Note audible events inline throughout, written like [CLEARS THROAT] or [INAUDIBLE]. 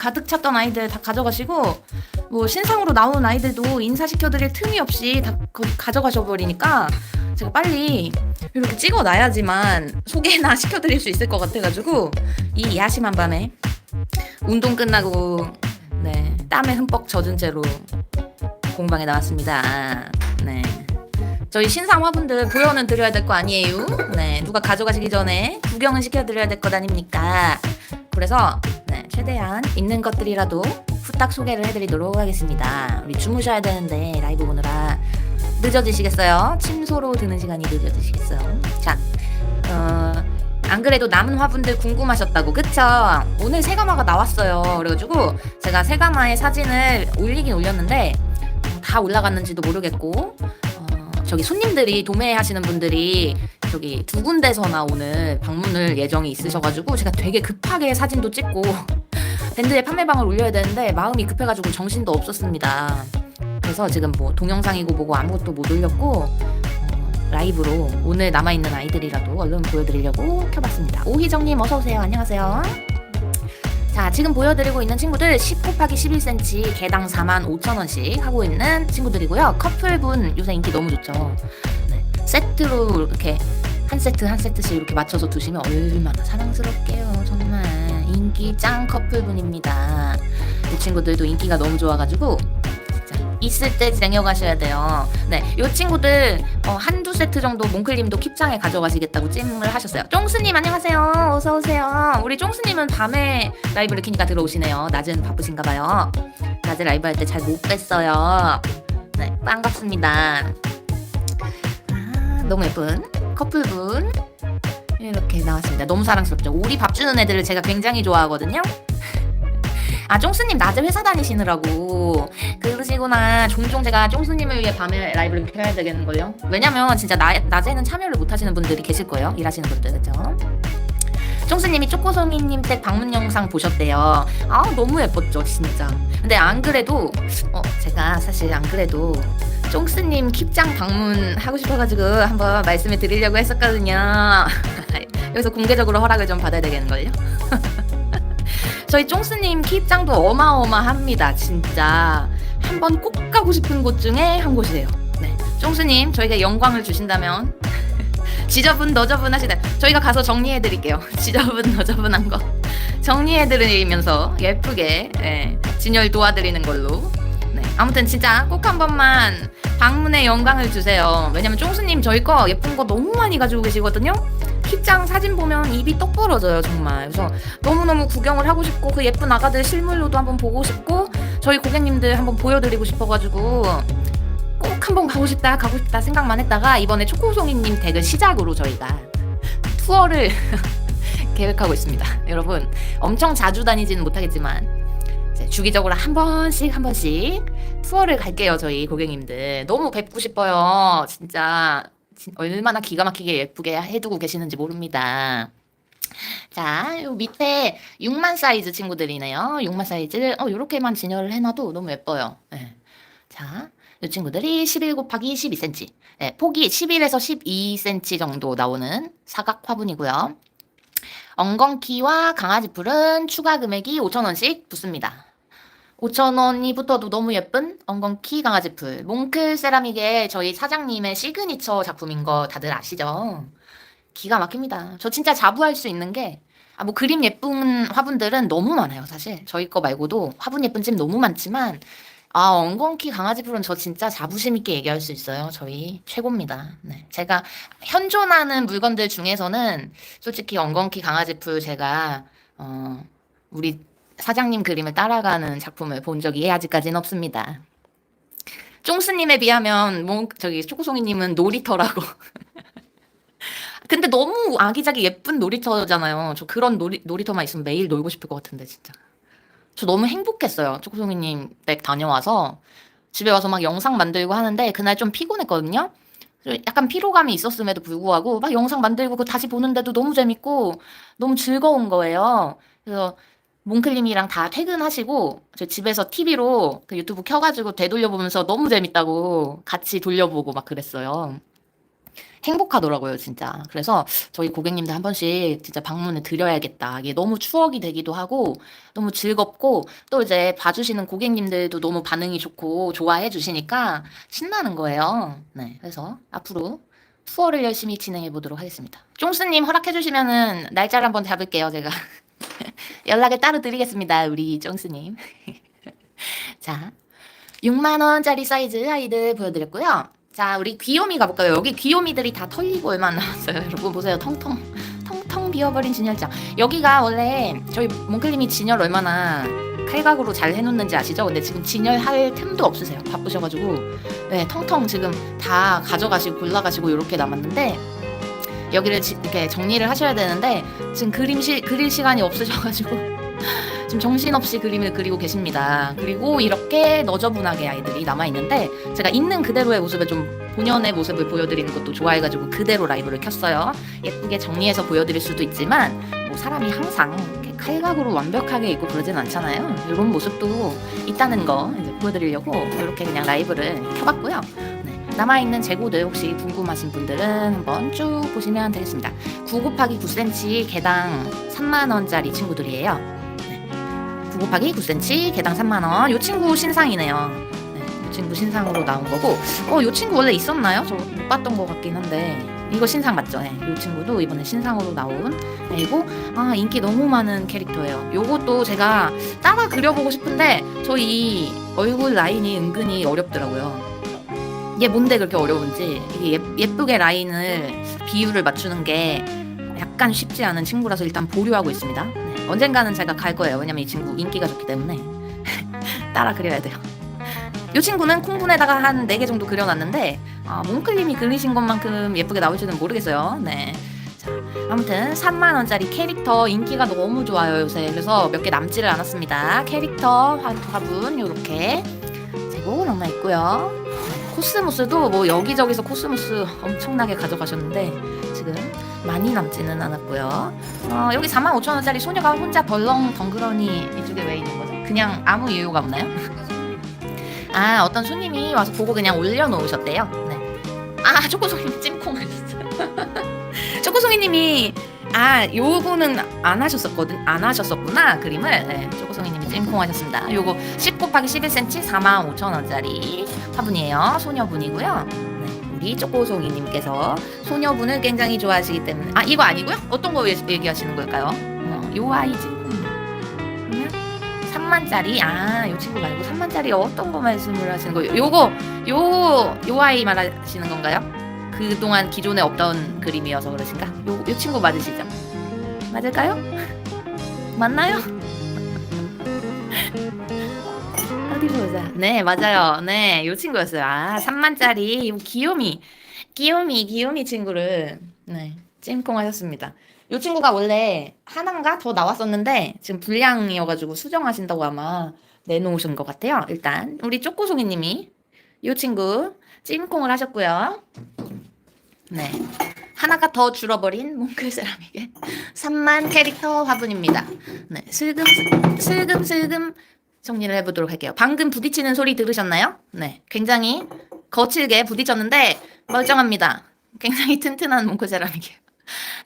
가득 찼던 아이들 다 가져가시고 뭐 신상으로 나온 아이들도 인사시켜드릴 틈이 없이 다 가져가셔 버리니까 제가 빨리 이렇게 찍어놔야지만 소개나 [LAUGHS] 시켜드릴 수 있을 것 같아가지고 이 야심한 밤에 운동 끝나고 네 땀에 흠뻑 젖은 채로 공방에 나왔습니다. 네. 저희 신상 화분들 보여는 드려야 될 거 아니에요? 네, 누가 가져가시기 전에 구경은 시켜드려야 될 것 아닙니까? 그래서 네, 최대한 있는 것들이라도 후딱 소개를 해드리도록 하겠습니다. 우리 주무셔야 되는데 라이브 보느라 늦어지시겠어요? 침소로 드는 시간이 늦어지시겠어요? 자, 어, 안 그래도 남은 화분들 궁금하셨다고 그쵸? 오늘 세가마가 나왔어요. 그래가지고 제가 세가마의 사진을 올리긴 올렸는데 어, 다 올라갔는지도 모르겠고 어, 저기 손님들이 도매하시는 분들이 저기 두 군데서나 오늘 방문을 예정이 있으셔가지고 제가 되게 급하게 사진도 찍고 [LAUGHS] 밴드에 판매방을 올려야 되는데 마음이 급해가지고 정신도 없었습니다. 그래서 지금 뭐 동영상이고 뭐고 아무것도 못 올렸고 어, 라이브로 오늘 남아있는 아이들이라도 얼른 보여드리려고 켜봤습니다. 오희정님 어서오세요. 안녕하세요. 자, 지금 보여드리고 있는 친구들 10 곱하기 11cm 개당 45,000원씩 하고 있는 친구들이고요. 커플분 요새 인기 너무 좋죠. 네, 세트로 이렇게 한 세트 한 세트씩 이렇게 맞춰서 두시면 얼마나 사랑스럽게요. 정말 인기 짱 커플분입니다. 이 친구들도 인기가 너무 좋아가지고 있을 때 쟁여가셔야 돼요. 네, 이 친구들 어, 한두 세트 정도 몽클님도 킵장에 가져가시겠다고 찜을 하셨어요. 쫑스님 안녕하세요. 어서 오세요. 우리 쫑스님은 밤에 라이브를 키니까 들어오시네요. 낮은 바쁘신가 봐요. 낮에 라이브 할 때 잘 못 뵀어요. 네, 반갑습니다. 아, 너무 예쁜 커플분 이렇게 나왔습니다. 너무 사랑스럽죠. 우리 밥 주는 애들을 제가 굉장히 좋아하거든요. 아, 쫑스님 낮에 회사 다니시느라고 그러시구나. 종종 제가 쫑스님을 위해 밤에 라이브를 켜야 되겠는걸요. 왜냐면 진짜 나, 낮에는 참여를 못 하시는 분들이 계실 거예요. 일하시는 분들, 그죠? 쫑스님이 쪼꼬송이님 댁 방문 영상 보셨대요. 아, 너무 예뻤죠, 진짜. 근데 안 그래도, 어, 제가 사실 안 그래도 쫑스님 킵장 방문하고 싶어가지고 한번 말씀을 드리려고 했었거든요. [LAUGHS] 여기서 공개적으로 허락을 좀 받아야 되겠는걸요? [LAUGHS] 저희 쫑스님 킵장도 어마어마합니다. 진짜 한번 꼭 가고 싶은 곳 중에 한 곳이에요. 네, 쫑스님 저에게 영광을 주신다면 [LAUGHS] 지저분 너저분 하시다 저희가 가서 정리해 드릴게요. [LAUGHS] 지저분 너저분한 거 정리해 드리면서 예쁘게 예, 진열 도와드리는 걸로. 네, 아무튼 진짜 꼭 한 번만 방문의 영광을 주세요. 왜냐면 쫑스님 저희 거 예쁜 거 너무 많이 가지고 계시거든요. 킵장 사진 보면 입이 떡 벌어져요 정말. 그래서 너무너무 구경을 하고 싶고 그 예쁜 아가들 실물로도 한번 보고 싶고 저희 고객님들 한번 보여드리고 싶어가지고 꼭 한번 가고 싶다 가고 싶다 생각만 했다가 이번에 초코송이님 댁을 시작으로 저희가 투어를 [LAUGHS] 계획하고 있습니다. 여러분 엄청 자주 다니지는 못하겠지만 주기적으로 한 번씩 한 번씩 투어를 갈게요 저희 고객님들 너무 뵙고 싶어요 진짜 진- 얼마나 기가 막히게 예쁘게 해두고 계시는지 모릅니다. 자, 요 밑에 6만 사이즈 친구들이네요. 6만 사이즈. 어, 요렇게만 진열을 해놔도 너무 예뻐요. 네. 자, 이 친구들이 11 곱하기 12cm. 네, 폭이 11에서 12cm 정도 나오는 사각 화분이고요. 엉겅키와 강아지 풀은 추가 금액이 5,000원씩 붙습니다. 5,000원이 붙어도 너무 예쁜 엉겅키 강아지 풀. 몽클 세라믹의 저희 사장님의 시그니처 작품인 거 다들 아시죠? 기가 막힙니다. 저 진짜 자부할 수 있는 게, 아, 뭐 그림 예쁜 화분들은 너무 많아요, 사실. 저희 거 말고도 화분 예쁜 집 너무 많지만, 아, 엉겅키 강아지 풀은 저 진짜 자부심 있게 얘기할 수 있어요. 저희 최고입니다. 네. 제가 현존하는 물건들 중에서는 솔직히 엉겅키 강아지 풀 제가, 어, 우리 사장님 그림을 따라가는 작품을 본 적이 아직까지는 없습니다. 쫑스님에 비하면 뭐 저기 초코송이님은 놀이터라고. [LAUGHS] 근데 너무 아기자기 예쁜 놀이터잖아요. 저 그런 놀이, 놀이터만 있으면 매일 놀고 싶을 것 같은데 진짜. 저 너무 행복했어요. 초코송이님 댁 다녀와서 집에 와서 막 영상 만들고 하는데 그날 좀 피곤했거든요. 약간 피로감이 있었음에도 불구하고 막 영상 만들고 그거 다시 보는데도 너무 재밌고 너무 즐거운 거예요. 그래서 몽클님이랑 다 퇴근하시고 저 집에서 TV로 그 유튜브 켜가지고 되돌려보면서 너무 재밌다고 같이 돌려보고 막 그랬어요. 행복하더라고요, 진짜. 그래서 저희 고객님들 한 번씩 진짜 방문을 드려야겠다. 이게 너무 추억이 되기도 하고 너무 즐겁고 또 이제 봐주시는 고객님들도 너무 반응이 좋고 좋아해 주시니까 신나는 거예요. 네, 그래서 앞으로 투어를 열심히 진행해 보도록 하겠습니다. 쫑스님 허락해 주시면은 날짜를 한번 잡을게요, 제가. [LAUGHS] 연락을 따로 드리겠습니다, 우리 쫑스님. [LAUGHS] 자, 6만 원짜리 사이즈 아이들 보여드렸고요. 자, 우리 귀요미 가볼까요? 여기 귀요미들이 다 털리고 얼마 안 남았어요. [LAUGHS] 여러분 보세요, 텅텅 텅텅 비어버린 진열장. 여기가 원래 저희 몽클님이 진열 얼마나 칼각으로 잘 해놓는지 아시죠? 근데 지금 진열할 틈도 없으세요. 바쁘셔가지고 네, 텅텅 지금 다 가져가시고 골라가시고 이렇게 남았는데 여기를 지- 이렇게 정리를 하셔야 되는데 지금 그림 시, 그릴 시간이 없으셔가지고 [LAUGHS] 지금 정신없이 그림을 그리고 계십니다. 그리고 이렇게 너저분하게 아이들이 남아 있는데 제가 있는 그대로의 모습을 좀 본연의 모습을 보여드리는 것도 좋아해가지고 그대로 라이브를 켰어요. 예쁘게 정리해서 보여드릴 수도 있지만 뭐 사람이 항상 이렇게 칼각으로 완벽하게 있고 그러진 않잖아요. 이런 모습도 있다는 거 이제 보여드리려고 이렇게 그냥 라이브를 켜봤고요. 네, 남아있는 재고들 혹시 궁금하신 분들은 한번 쭉 보시면 되겠습니다. 9 곱하기 9cm 개당 3만원짜리 친구들이에요. 네, 9 곱하기 9cm 개당 3만원. 요 친구 신상이네요. 네, 요 친구 신상으로 나온 거고, 어, 요 친구 원래 있었나요? 저 못 봤던 것 같긴 한데. 이거 신상 맞죠? 네, 요 친구도 이번에 신상으로 나온 애고, 아, 인기 너무 많은 캐릭터예요. 요것도 제가 따라 그려보고 싶은데, 저 이 얼굴 라인이 은근히 어렵더라고요. 이게 뭔데 그렇게 어려운지 이게 예, 예쁘게 라인을 비율을 맞추는 게 약간 쉽지 않은 친구라서 일단 보류하고 있습니다. 네, 언젠가는 제가 갈 거예요. 왜냐면 이 친구 인기가 좋기 때문에 [LAUGHS] 따라 그려야 돼요. 이 친구는 콩분에다가 한 4개 정도 그려놨는데 아, 몽클님이 그리신 것만큼 예쁘게 나올지는 모르겠어요. 네. 자, 아무튼 3만 원짜리 캐릭터 인기가 너무 좋아요 요새. 그래서 몇 개 남지를 않았습니다. 캐릭터 화, 화분 요렇게 재고 남아 있고요. 코스모스도 뭐 여기저기서 코스모스 엄청나게 가져가셨는데 지금 많이 남지는 않았고요. 어, 여기 45,000원짜리 소녀가 혼자 벌렁 덩그러니 이쪽에 왜 있는 거죠? 그냥 아무 이유가 없나요? [LAUGHS] 아 어떤 손님이 와서 보고 그냥 올려놓으셨대요. 네. 아 초코송이 찜콩. [LAUGHS] 초코송이님이 아 요거는 안 하셨었거든 안 하셨었구나 그림을 네, 초코송이님이 찜콩 하셨습니다. 요거 10 곱하기 11cm 45,000원짜리 화분이에요. 소녀분이고요. 네, 우리 초코송이님께서 소녀분을 굉장히 좋아하시기 때문에 아 이거 아니고요? 어떤 거 얘기하시는 걸까요? 어, 요 아이지. 그러면 3만짜리 아요 친구 말고 3만짜리 어떤 거 말씀을 하시는 거예요? 요거 요 요 아이 말하시는 건가요? 그동안 기존에 없던 그림이어서 그러신가? 요, 요 친구 맞으시죠? 맞을까요? [LAUGHS] 맞나요? [LAUGHS] 어디 보자. 네, 맞아요. 네, 요 친구였어요. 아, 3만짜리 요 귀요미. 귀요미, 귀요미 친구를 네, 찜콩 하셨습니다. 요 친구가 원래 하나인가 더 나왔었는데 지금 불량이어가지고 수정하신다고 아마 내놓으신 것 같아요. 일단 우리 쪼꼬송이님이 요 친구 찜콩을 하셨고요. 네. 하나가 더 줄어버린 몽클 세라믹의 3만 캐릭터 화분입니다. 네. 슬금, 슬금, 슬금 정리를 해보도록 할게요. 방금 부딪히는 소리 들으셨나요? 네. 굉장히 거칠게 부딪혔는데 멀쩡합니다. 굉장히 튼튼한 몽클 세라믹이에요.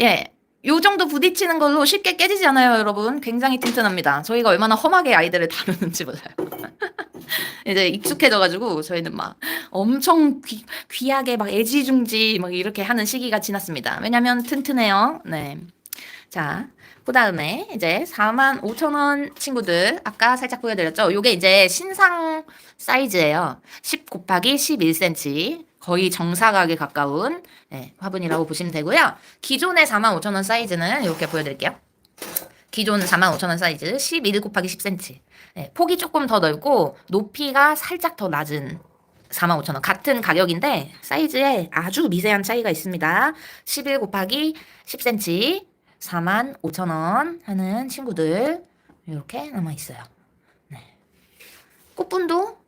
예. 요 정도 부딪히는 걸로 쉽게 깨지지 않아요, 여러분. 굉장히 튼튼합니다. 저희가 얼마나 험하게 아이들을 다루는지 몰라요. [LAUGHS] 이제 익숙해져가지고 저희는 막 엄청 귀, 귀하게 막 애지중지 막 이렇게 하는 시기가 지났습니다. 왜냐면 튼튼해요. 네. 자, 그 다음에 이제 4만 5천 원 친구들 아까 살짝 보여드렸죠. 요게 이제 신상 사이즈예요. 10 곱하기 11cm. 거의 정사각에 가까운 네, 화분이라고 보시면 되고요. 기존의 4만 5천 원 사이즈는 이렇게 보여드릴게요. 기존 4만 5천 원 사이즈 11 곱하기 10cm. 네, 폭이 조금 더 넓고 높이가 살짝 더 낮은 4만 5천 원. 같은 가격인데 사이즈에 아주 미세한 차이가 있습니다. 11 곱하기 10cm 4만 5천 원 하는 친구들 이렇게 남아 있어요. 네. 꽃분도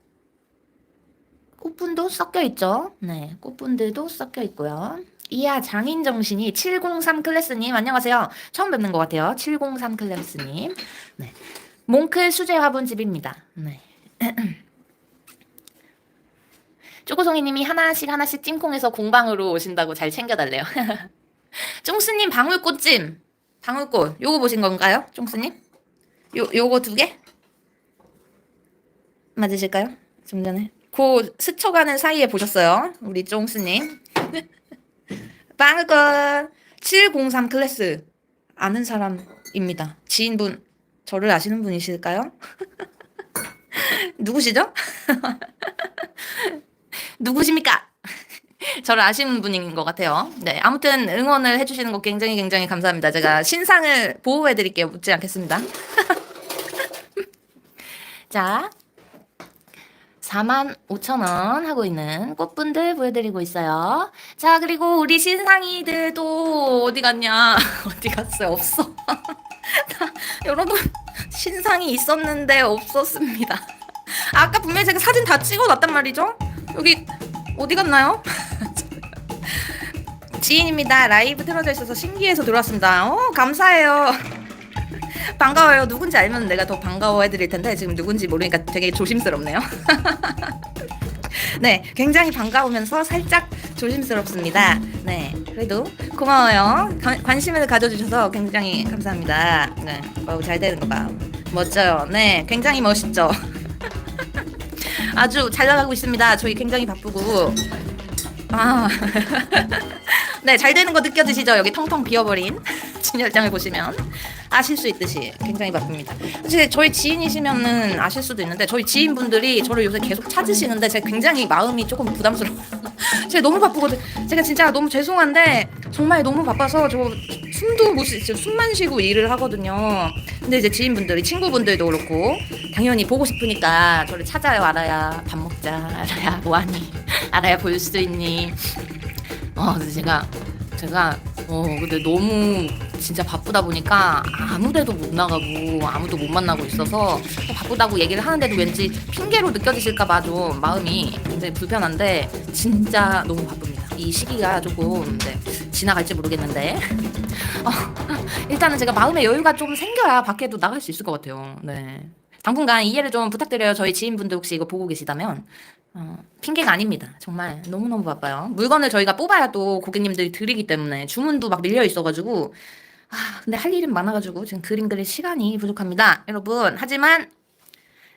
꽃분도 섞여 있죠. 네, 꽃분들도 섞여 있고요. 이야 장인 정신이 703 클래스님 안녕하세요. 처음 뵙는 것 같아요. 703 클래스님. 네. 몽클 수제 화분집입니다. 네. [CLEARS THROAT] 쪼꼬송이님이 하나씩 하나씩 찜콩에서 공방으로 오신다고 잘 챙겨달래요. [LAUGHS] 쫑스님 방울꽃찜. 방울꽃. 요거 보신 건가요? 쫑스님? 요, 요거 두 개? 맞으실까요? 좀 전에. 그 스쳐가는 사이에 보셨어요. 우리 쫑스님. [LAUGHS] 방울꽃. 703 클래스. 아는 사람입니다. 지인분. 저를 아시는 분이실까요? [LAUGHS] 누구시죠? [LAUGHS] 누구십니까? 저를 아시는 분인 것 같아요. 네, 아무튼 응원을 해주시는 거 굉장히 굉장히 감사합니다. 제가 신상을 보호해드릴게요. 묻지 않겠습니다. 자, 4만 5천 원 하고 있는 꽃분들 보여드리고 있어요. 자, 그리고 우리 신상이들도 어디 갔냐? [LAUGHS] 어디 갔어요? 없어. [LAUGHS] 다, 여러분, 신상이 있었는데 없었습니다. [LAUGHS] 아까 분명히 제가 사진 다 찍어놨단 말이죠? 여기 어디 갔나요? 지인입니다. 라이브 틀어져 있어서 신기해서 들어왔습니다. 어, 감사해요. 반가워요. 누군지 알면 내가 더 반가워해 드릴 텐데 지금 누군지 모르니까 되게 조심스럽네요. [LAUGHS] 네, 굉장히 반가우면서 살짝 조심스럽습니다. 네, 그래도 고마워요. 관- 관심을 가져주셔서 굉장히 감사합니다. 네, 어우, 잘 되는 거 봐. 멋져요. 네, 굉장히 멋있죠. [LAUGHS] 아주 잘 나가고 있습니다. 저희 굉장히 바쁘고. 아. [LAUGHS] 네, 잘 되는 거 느껴지시죠? 여기 텅텅 비어버린 [LAUGHS] 진열장을 보시면 아실 수 있듯이 굉장히 바쁩니다. 사실 저희 지인이시면은 아실 수도 있는데 저희 지인분들이 저를 요새 계속 찾으시는데 제가 굉장히 마음이 조금 부담스러워요. [LAUGHS] 제가 너무 바쁘거든. 제가 진짜 너무 죄송한데 정말 너무 바빠서 저 숨도 못 쉬, 숨만 쉬고 일을 하거든요. 근데 이제 지인분들이 친구분들도 그렇고 당연히 보고 싶으니까 저를 찾아요. 알아야 밥 먹자. 알아야 뭐하니. [LAUGHS] 알아야 볼수 있니. 어, 근데 제가 제가 어 근데 너무 진짜 바쁘다 보니까 아무데도 못 나가고 아무도 못 만나고 있어서 바쁘다고 얘기를 하는데도 왠지 핑계로 느껴지실까봐 좀 마음이 굉장히 불편한데 진짜 너무 바쁩니다. 이 시기가 조금 네, 지나갈지 모르겠는데 어, 일단은 제가 마음의 여유가 좀 생겨야 밖에도 나갈 수 있을 것 같아요. 네. 당분간 이해를 좀 부탁드려요. 저희 지인분들 혹시 이거 보고 계시다면 어, 핑계가 아닙니다. 정말 너무너무 바빠요. 물건을 저희가 뽑아야 또 고객님들이 드리기 때문에 주문도 막 밀려 있어가지고 아 근데 할 일은 많아가지고 지금 그림 그릴 시간이 부족합니다. 여러분 하지만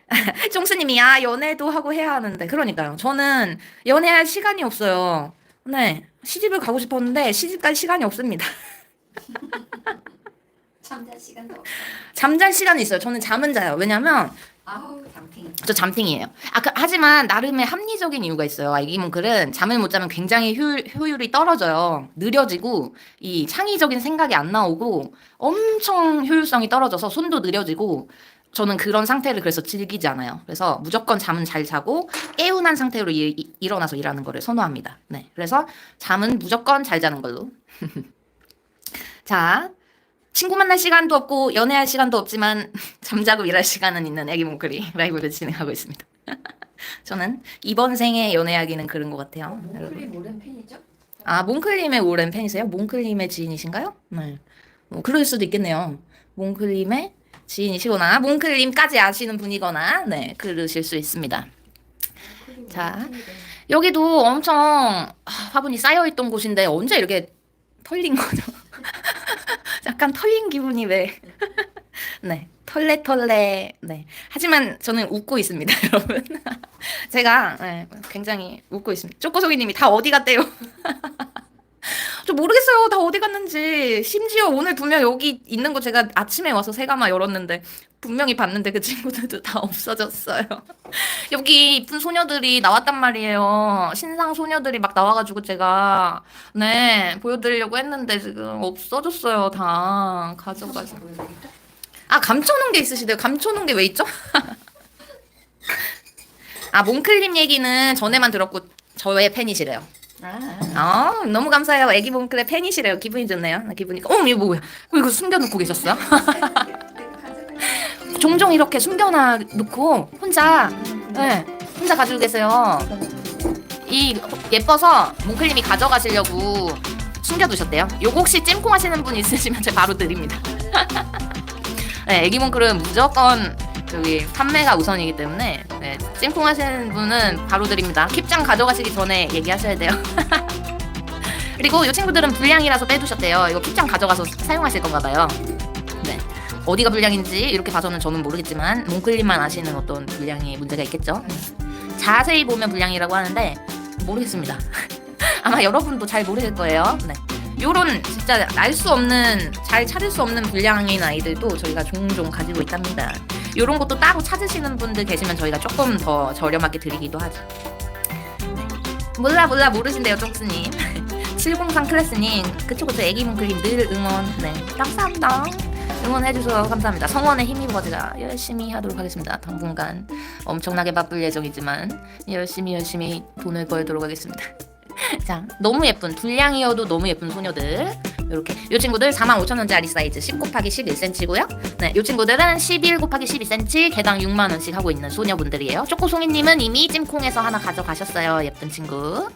[LAUGHS] 쫑스님이 야 연애도 하고 해야 하는데 그러니까요. 저는 연애할 시간이 없어요. 네 시집을 가고 싶었는데 시집 갈 시간이 없습니다. [LAUGHS] 잠잘 시간도 없어. 잠잘 시간이 있어요. 저는 잠은 자요. 왜냐면 저 잠팅이에요. 아, 그, 하지만 나름의 합리적인 이유가 있어요. 아, 이문클은 잠을 못 자면 굉장히 효율, 효율이 떨어져요. 느려지고 이 창의적인 생각이 안 나오고 엄청 효율성이 떨어져서 손도 느려지고 저는 그런 상태를 그래서 즐기지 않아요. 그래서 무조건 잠은 잘 자고 깨운한 상태로 일, 이- 일어나서 일하는 거를 선호합니다. 네. 그래서 잠은 무조건 잘 자는 걸로. [LAUGHS] 자, 친구 만날 시간도 없고 연애할 시간도 없지만 [LAUGHS] 잠자고 일할 시간은 있는 애기 몽클이 라이브를 진행하고 있습니다. [LAUGHS] 저는 이번 생에 연애하기는 그런 것 같아요. 몽클이 모른 팬이죠? 아 몽클님의 오랜 팬이세요? 몽클님의 지인이신가요? 네. 뭐 그럴 수도 있겠네요. 몽클님의 지인이시거나 몽클님까지 아시는 분이거나 네 그러실 수 있습니다. 자. 여기도 엄청 아, 화분이 쌓여 있던 곳인데 언제 이렇게 털린 거죠? 약간 털린 기분이 왜? 네, [LAUGHS] 털레털레. 네. 하지만 저는 웃고 있습니다, [LAUGHS] 여러분. 제가 네, 굉장히 웃고 있습니다. 쪼꼬소기님이 다 어디 갔대요? [LAUGHS] 저 모르겠어요. 다 어디 갔는지. 심지어 오늘 분명 여기 있는 거 제가 아침에 와서 세가마 열었는데 분명히 봤는데 그 친구들도 다 [LAUGHS] 없어졌어요. [LAUGHS] 여기 이쁜 소녀들이 나왔단 말이에요. 신상 소녀들이 막 나와가지고 제가 네 보여드리려고 했는데 지금 없어졌어요. 다 가져가서. 아 감춰놓은 게 있으시대요. 감춰놓은 게 왜 있죠? [LAUGHS] 아 몽클님 얘기는 전에만 들었고 저의 팬이시래요. 아, 아 너무 감사해요. 애기 몽클의 팬이시래요. 기분이 좋네요. 나 기분이. 어 이거 뭐야? 어, 이거 숨겨놓고 계셨어요? [LAUGHS] 종종 이렇게 숨겨놔 놓고 혼자 네, 혼자 가지고 계세요. 이 예뻐서 몽클님이 가져가시려고 숨겨두셨대요. 요거 혹시 찜콩 하시는 분 있으시면 제가 바로 드립니다. 네, [LAUGHS] 애기 몽클은 무조건 저기 판매가 우선이기 때문에 네, 찜콩 하시는 분은 바로 드립니다. 킵장 가져가시기 전에 얘기하셔야 돼요. [LAUGHS] 그리고 이 친구들은 불량이라서 빼두셨대요. 이거 킵장 가져가서 사용하실 건가 봐요. 네. 어디가 불량인지 이렇게 봐서는 저는 모르겠지만 몽클님만 아시는 어떤 불량이 문제가 있겠죠. 자세히 보면 불량이라고 하는데 모르겠습니다. [LAUGHS] 아마 여러분도 잘 모르실 거예요. 네. 요런 진짜 알 수 없는 잘 찾을 수 없는 불량인 아이들도 저희가 종종 가지고 있답니다. 요런 것도 따로 찾으시는 분들 계시면 저희가 조금 더 저렴하게 드리기도 하죠. 네. 몰라 몰라 모르신대요 쪽스님. 703 [LAUGHS] 클래스님 그쵸 그쵸 애기 문클님 늘 응원 네 감사합니다. 응원해 주셔서 감사합니다. 성원에 힘입어 제가 열심히 하도록 하겠습니다. 당분간 엄청나게 바쁠 예정이지만 열심히 열심히 돈을 벌도록 하겠습니다. [LAUGHS] 자, 너무 예쁜 불량이어도 너무 예쁜 소녀들. 이렇게 이 친구들 45,000원짜리 사이즈 10 곱하기 11cm고요. 네, 이 친구들은 11 곱하기 12cm 개당 6만 원씩 하고 있는 소녀분들이에요. 초코송이님은 이미 찜콩에서 하나 가져가셨어요. 예쁜 친구.